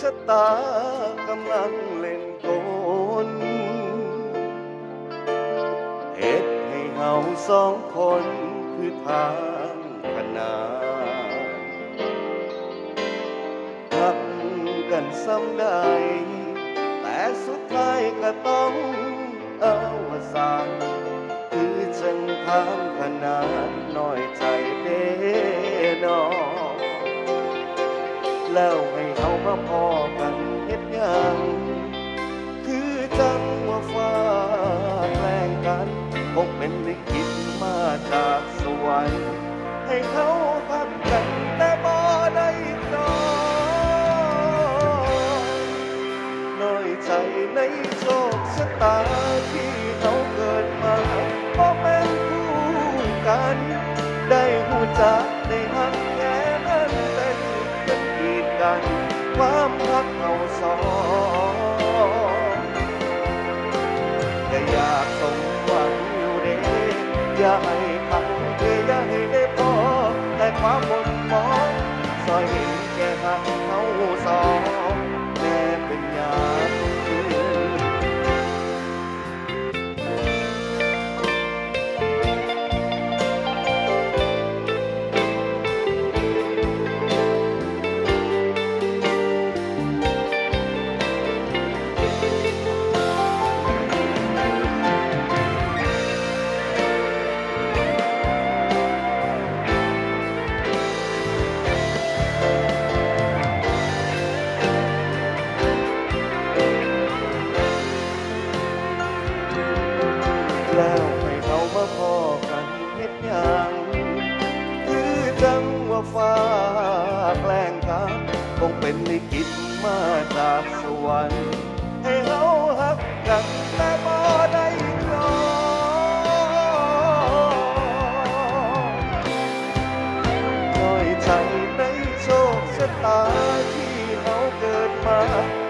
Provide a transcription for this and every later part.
ชะตากำลังเล่นกลเหตุให้เฮาสองคนคือทางขนานรักกันซ้ำได้แต่สุดท้ายก็ต้องอวสานคือจังทางขนาดน้อยใจเด้นอแล้วให้ ให้เขาทักกันแต่บ่ได้ตอนน้อยใจในโชคชะตาที่เขาเกิดมาเพราะเป็นคู่กัน ได้หูจักได้หักแค่นั้นแต่ถูกเป็นกีดกัน ความรักเรา แว่าฟ้าแกล้งกันคงเป็นลิขิตมาจากสวรรค์ให้เขาหักกันแต่บ่ได้ครองน้อยใจในโชคชะตาที่เขาเกิดมา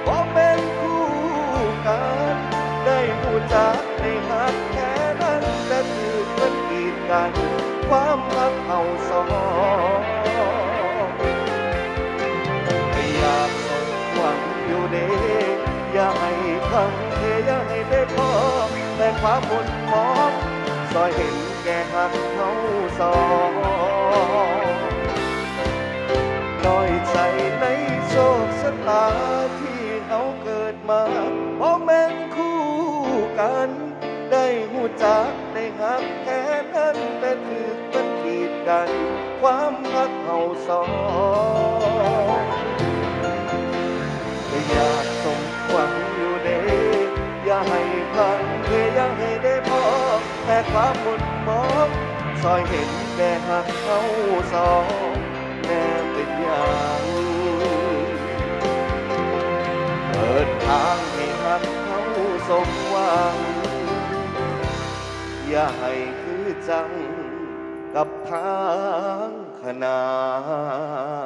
เพราะเป็นคู่กัน ได้หูจักได้หักแค่นั้นแต่ถือเป็นกีดกัน ความรักเขาสอง ให้พังเทยาให้ได้พอแต่ความหมดหมองซอยเห็นแก่หักเขาสองน้อยใจในโชคชะตาที่เขาเกิดมาเพราะแม่นคู่กัน ได้หูจักได้หักแค่นั้นแต่ถือเป็นกีดกัน ความรักเขาสอง พังเพื่อย่าให้ได้พอแต่ความหมดหมองซอยเห็นแก่หักเขาสองแน่เป็นอย่างเปิดทางให้หักเขาสมหวัง อย่าให้คือจังกับทางขนาน